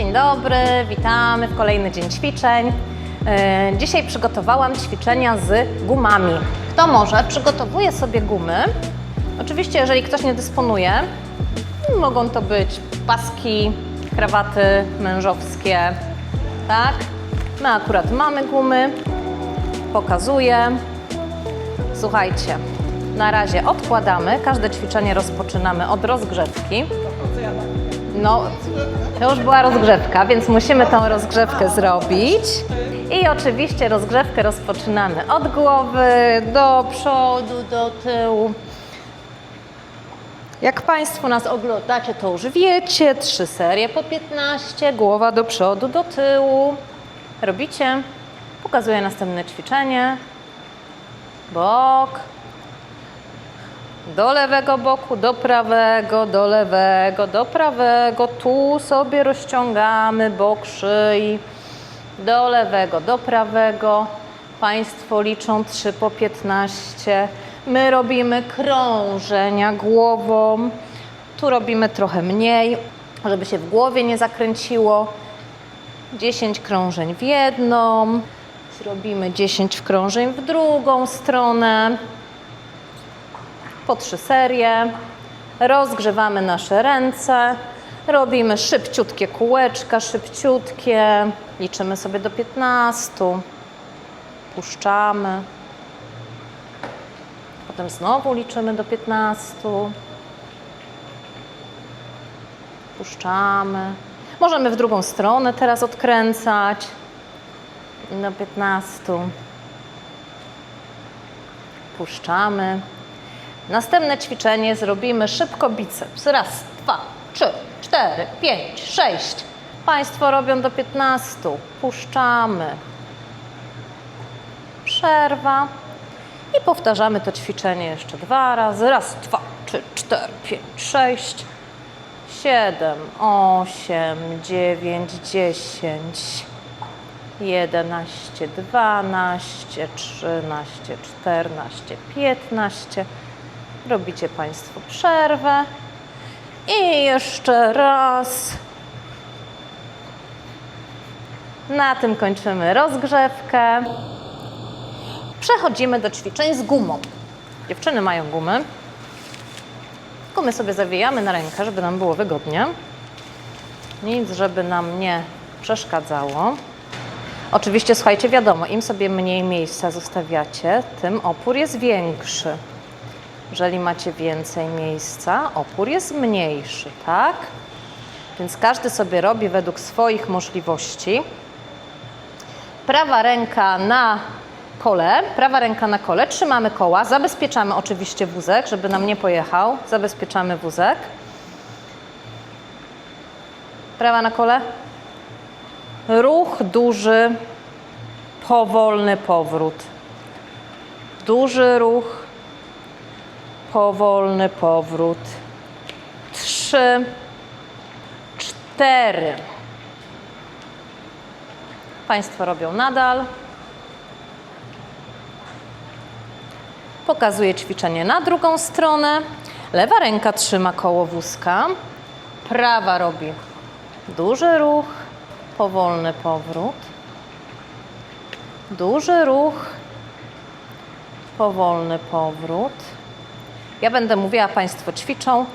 Dzień dobry, witamy w kolejny dzień ćwiczeń. E, Dzisiaj przygotowałam ćwiczenia z gumami. Kto może, przygotowuje sobie gumy. Oczywiście, jeżeli ktoś nie dysponuje, mogą to być paski, krawaty mężowskie, tak? My akurat mamy gumy. Pokazuję. Słuchajcie, na razie odkładamy. Każde ćwiczenie rozpoczynamy od rozgrzewki. No, to już była rozgrzewka, więc musimy tą rozgrzewkę zrobić. I oczywiście rozgrzewkę rozpoczynamy od głowy, do przodu, do tyłu. Jak Państwo nas oglądacie, to już wiecie, trzy serie po 15, głowa do przodu, do tyłu. Robicie? Pokazuję następne ćwiczenie. Bok, do lewego boku, do prawego, do lewego, do prawego. Tu sobie rozciągamy bok szyi. Do lewego, do prawego. Państwo liczą 3 po 15. My robimy krążenia głową. Tu robimy trochę mniej, żeby się w głowie nie zakręciło. 10 krążeń w jedną. Zrobimy 10 krążeń w drugą stronę po trzy serie. Rozgrzewamy nasze ręce. Robimy szybciutkie kółeczka, szybciutkie. Liczymy sobie do 15. Puszczamy. Potem znowu liczymy do 15. Puszczamy. Możemy w drugą stronę teraz odkręcać. Do 15. Puszczamy. Następne ćwiczenie zrobimy szybko biceps. Raz, dwa, trzy, cztery, pięć, sześć. Państwo robią do 15. Puszczamy. Przerwa. I powtarzamy to ćwiczenie jeszcze dwa razy. Raz, dwa, trzy, cztery, pięć, sześć, siedem, osiem, dziewięć, dziesięć. 11, 12, 13, 14, 15. Robicie Państwo przerwę. I jeszcze raz. Na tym kończymy rozgrzewkę. Przechodzimy do ćwiczeń z gumą. Dziewczyny mają gumy. Gumy sobie zawijamy na rękę, żeby nam było wygodnie. Nic, żeby nam nie przeszkadzało. Oczywiście, słuchajcie, wiadomo, im sobie mniej miejsca zostawiacie, tym opór jest większy. Jeżeli macie więcej miejsca, opór jest mniejszy, tak? Więc każdy sobie robi według swoich możliwości. Prawa ręka na kole, prawa ręka na kole, trzymamy koła, zabezpieczamy oczywiście wózek, żeby nam nie pojechał, zabezpieczamy wózek. Prawa na kole. Ruch duży, powolny powrót. Duży ruch, powolny powrót. Trzy, cztery. Państwo robią nadal. Pokazuję ćwiczenie na drugą stronę. Lewa ręka trzyma koło wózka. Prawa robi duży ruch, powolny powrót. Duży ruch, powolny powrót. Ja będę mówiła, Państwo ćwiczą.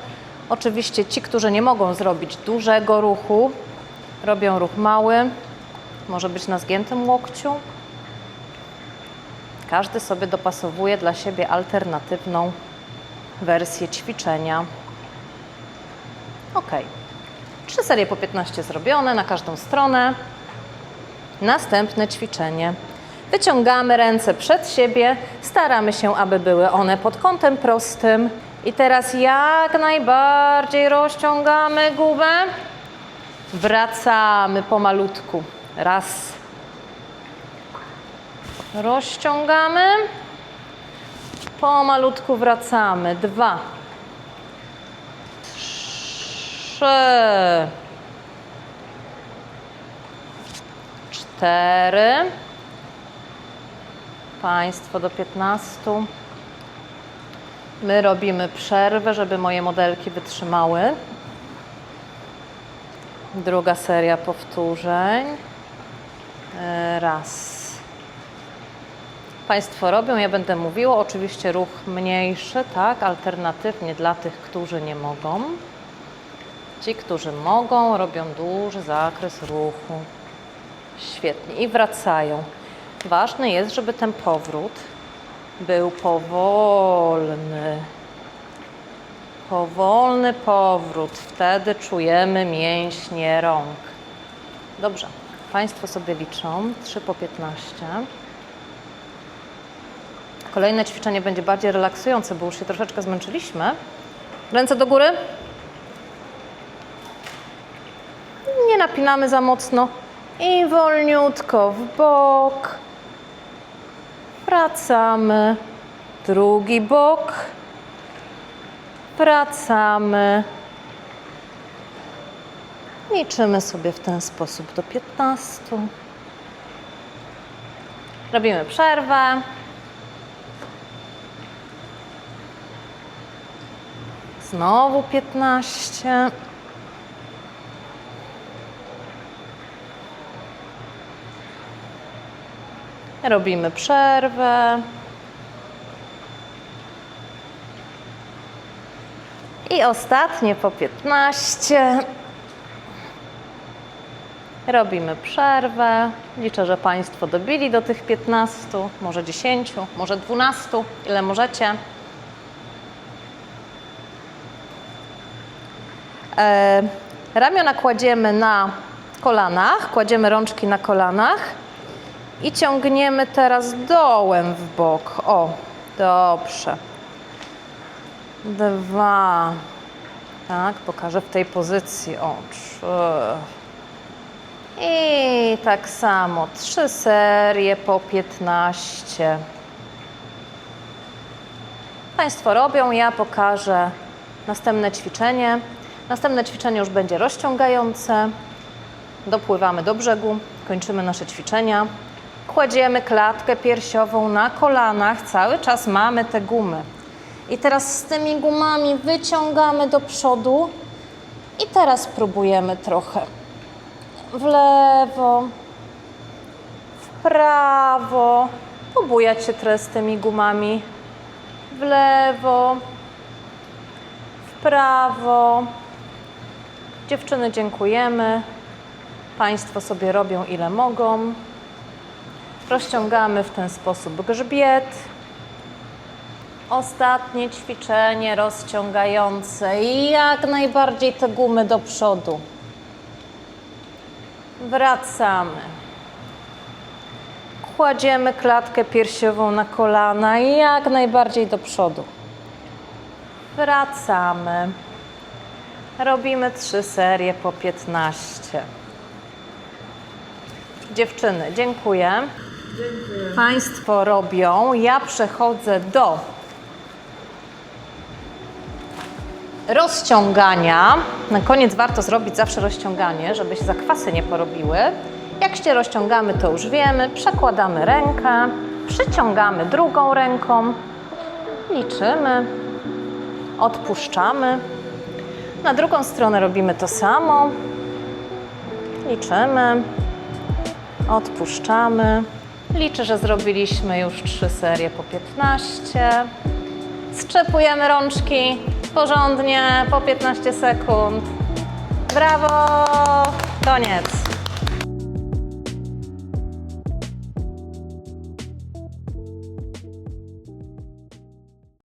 Oczywiście ci, którzy nie mogą zrobić dużego ruchu, robią ruch mały. Może być na zgiętym łokciu. Każdy sobie dopasowuje dla siebie alternatywną wersję ćwiczenia. Ok. Trzy serie po 15 zrobione na każdą stronę. Następne ćwiczenie. Wyciągamy ręce przed siebie, staramy się, aby były one pod kątem prostym. I teraz jak najbardziej rozciągamy gubę. Wracamy pomalutku. Raz. Rozciągamy. Pomalutku wracamy. Dwa. Trzy. Cztery. Państwo do 15. My robimy przerwę, żeby moje modelki wytrzymały. Druga seria powtórzeń. E, Raz. Państwo robią, ja będę mówiła. Oczywiście ruch mniejszy, tak, alternatywnie dla tych, którzy nie mogą. Ci, którzy mogą, robią duży zakres ruchu. Świetnie. I wracają. Ważne jest, żeby ten powrót był powolny. Powolny powrót. Wtedy czujemy mięśnie rąk. Dobrze. Państwo sobie liczą. 3 po 15. Kolejne ćwiczenie będzie bardziej relaksujące, bo już się troszeczkę zmęczyliśmy. Ręce do góry. Nie napinamy za mocno. I wolniutko w bok. Wracamy. Drugi bok. Wracamy. Liczymy sobie w ten sposób do 15. Robimy przerwę. Znowu 15. Robimy przerwę. I ostatnie po 15. Robimy przerwę. Liczę, że Państwo dobili do tych 15, może 10, może 12, ile możecie. E, ramiona kładziemy na kolanach, kładziemy rączki na kolanach i ciągniemy teraz dołem w bok. O, dobrze. Dwa. Tak, pokażę w tej pozycji. O, trzy. I tak samo trzy serie po 15. Państwo robią, ja pokażę następne ćwiczenie. Następne ćwiczenie już będzie rozciągające. Dopływamy do brzegu, kończymy nasze ćwiczenia. Kładziemy klatkę piersiową na kolanach, cały czas mamy te gumy. I teraz z tymi gumami wyciągamy do przodu i teraz próbujemy trochę w lewo, w prawo, pobujać się trochę z tymi gumami, w lewo, w prawo. Dziewczyny, dziękujemy. Państwo sobie robią ile mogą. Rozciągamy w ten sposób grzbiet. Ostatnie ćwiczenie rozciągające i jak najbardziej te gumy do przodu. Wracamy. Kładziemy klatkę piersiową na kolana i jak najbardziej do przodu. Wracamy. Robimy trzy serie po 15. Dziewczyny, dziękuję. Państwo robią. Ja przechodzę do rozciągania. Na koniec warto zrobić zawsze rozciąganie, żeby się zakwasy nie porobiły. Jak się rozciągamy, to już wiemy. Przekładamy rękę, przyciągamy drugą ręką, liczymy, odpuszczamy. Na drugą stronę robimy to samo. Liczymy, odpuszczamy. Liczę, że zrobiliśmy już trzy serie po 15. Strzepujemy rączki porządnie po 15 sekund. Brawo! Koniec.